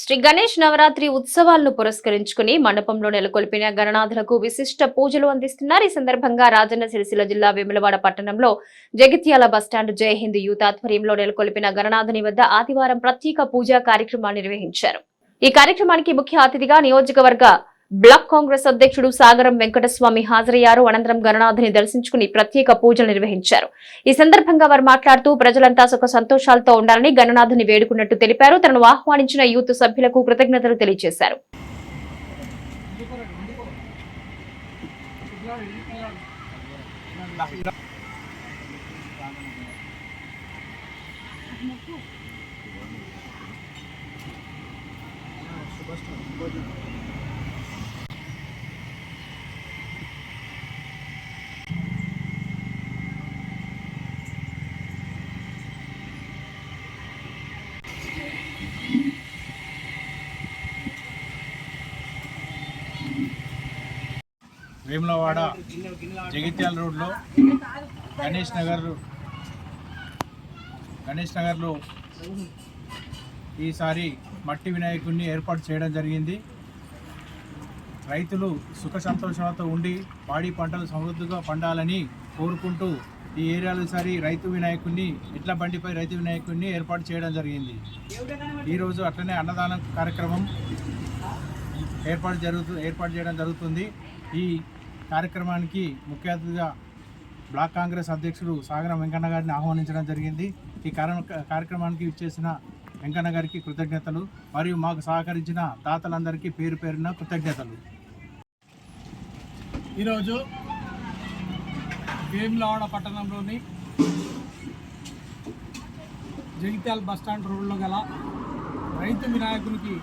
శ్రీ గణేష్ నవరాత్రి ఉత్సవాలను పురస్కరించుకుని మండపంలో నెలకొల్పిన గణనాథులకు విశిష్ట పూజలు అందిస్తున్నారు. ఈ సందర్భంగా రాజన్న సిరిసిల్ల జిల్లా వేములవాడ పట్టణంలో జగిత్యాల బస్టాండ్ జై హింద్ యూత్ ఆధ్వర్యంలో నెలకొల్పిన గణనాథుని వద్ద ఆదివారం ప్రత్యేక పూజా కార్యక్రమాన్ని నిర్వహించారు. ఈ కార్యక్రమానికి ముఖ్య అతిథిగా నియోజకవర్గ బ్లాక్ కాంగ్రెస్ అధ్యక్షుడు సాగరం వెంకటస్వామి హాజరయ్యారు. అనంతరం గణనాథుని దర్శించుకుని ప్రత్యేక పూజలు నిర్వహించారు. ఈ సందర్భంగా వారు మాట్లాడుతూ ప్రజలంతా సుఖ సంతోషాలతో ఉండాలని గణనాథుని వేడుకున్నట్టు తెలిపారు. తనను ఆహ్వానించిన యూత్ సభ్యులకు కృతజ్ఞతలు తెలియజేశారు. వేములవాడ జగిత్యాల రోడ్లో గణేష్ నగర్ గణేష్ నగర్లో ఈసారి మట్టి వినాయకుడిని ఏర్పాటు చేయడం జరిగింది. రైతులు సుఖ సంతోషాలతో ఉండి పాడి పంటలు సమృద్ధిగా పండాలని కోరుకుంటూ ఈ ఏరియాలో ఈసారి రైతు వినాయకుడిని ఇట్ల బండిపై రైతు వినాయకుడిని ఏర్పాటు చేయడం జరిగింది. ఈరోజు అట్లనే అన్నదాన కార్యక్రమం ఏర్పాటు జరుగుతు ఏర్పాటు చేయడం జరుగుతుంది. ఈ కార్యక్రమానికి ముఖ్య అతిథిగా బ్లాక్ కాంగ్రెస్ అధ్యక్షుడు సాగరం వెంకన్న గారిని ఆహ్వానించడం జరిగింది. ఈ కార్య- కార్యక్రమానికి ఇచ్చేసిన వెంకన్న గారికి కృతజ్ఞతలు మరియు మాకు సహకరించిన దాతలందరికీ పేరు పేరున కృతజ్ఞతలు. ఈరోజు భీమ్లవాడ పట్టణంలోని జగిత్యాల బస్టాండ్ రోడ్లో గల రైతు వినాయకునికి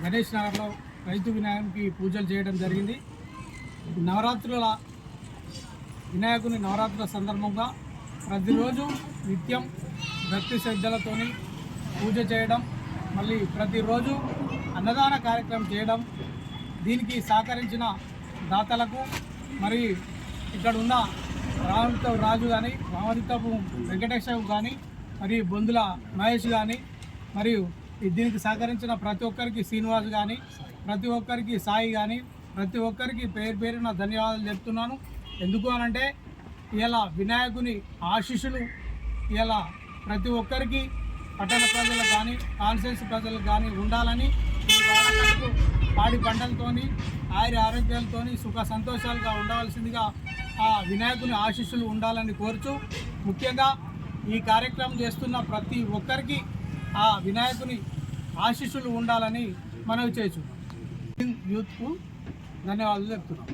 గణేష్ నగర్లో రైతు వినాయకునికి పూజలు చేయడం జరిగింది. నవరాత్రుల వినాయకుని నవరాత్రుల సందర్భంగా ప్రతిరోజు నిత్యం భక్తి శ్రద్ధలతోని పూజ చేయడం మళ్ళీ ప్రతిరోజు అన్నదాన కార్యక్రమం చేయడం దీనికి సహకరించిన దాతలకు మరి ఇక్కడ ఉన్న రామరిత రాజు కానీ రామదిత్తపు వెంకటేశ్వరు కానీ మరియు బొందుల మహేష్ కానీ మరియు దీనికి సహకరించిన ప్రతి ఒక్కరికి శ్రీనివాస్ కానీ ప్రతి ఒక్కరికి సాయి కానీ ప్రతి ఒక్కరికి పేరు పేరున ధన్యవాదాలు చెప్తున్నాను. ఎందుకు అనంటే ఇలా వినాయకుని ఆశీస్సులు ఇలా ప్రతి ఒక్కరికి పట్టణ ప్రజలకు కానీ కాన్సెన్స్ ప్రజలకు కానీ ఉండాలని ఈ వాడకట్టుకు పాడి పంటలతోని ఆయుర ఆరోగ్యాలతోని సుఖ సంతోషాలుగా ఉండవలసిందిగా ఆ వినాయకుని ఆశీస్సులు ఉండాలని కోరుచు ముఖ్యంగా ఈ కార్యక్రమం చేస్తున్న ప్రతి ఒక్కరికి ఆ వినాయకుని ఆశీస్సులు ఉండాలని మనవి చేయొచ్చు యూత్కు ధన్యవాదాలు చెప్తున్నాం.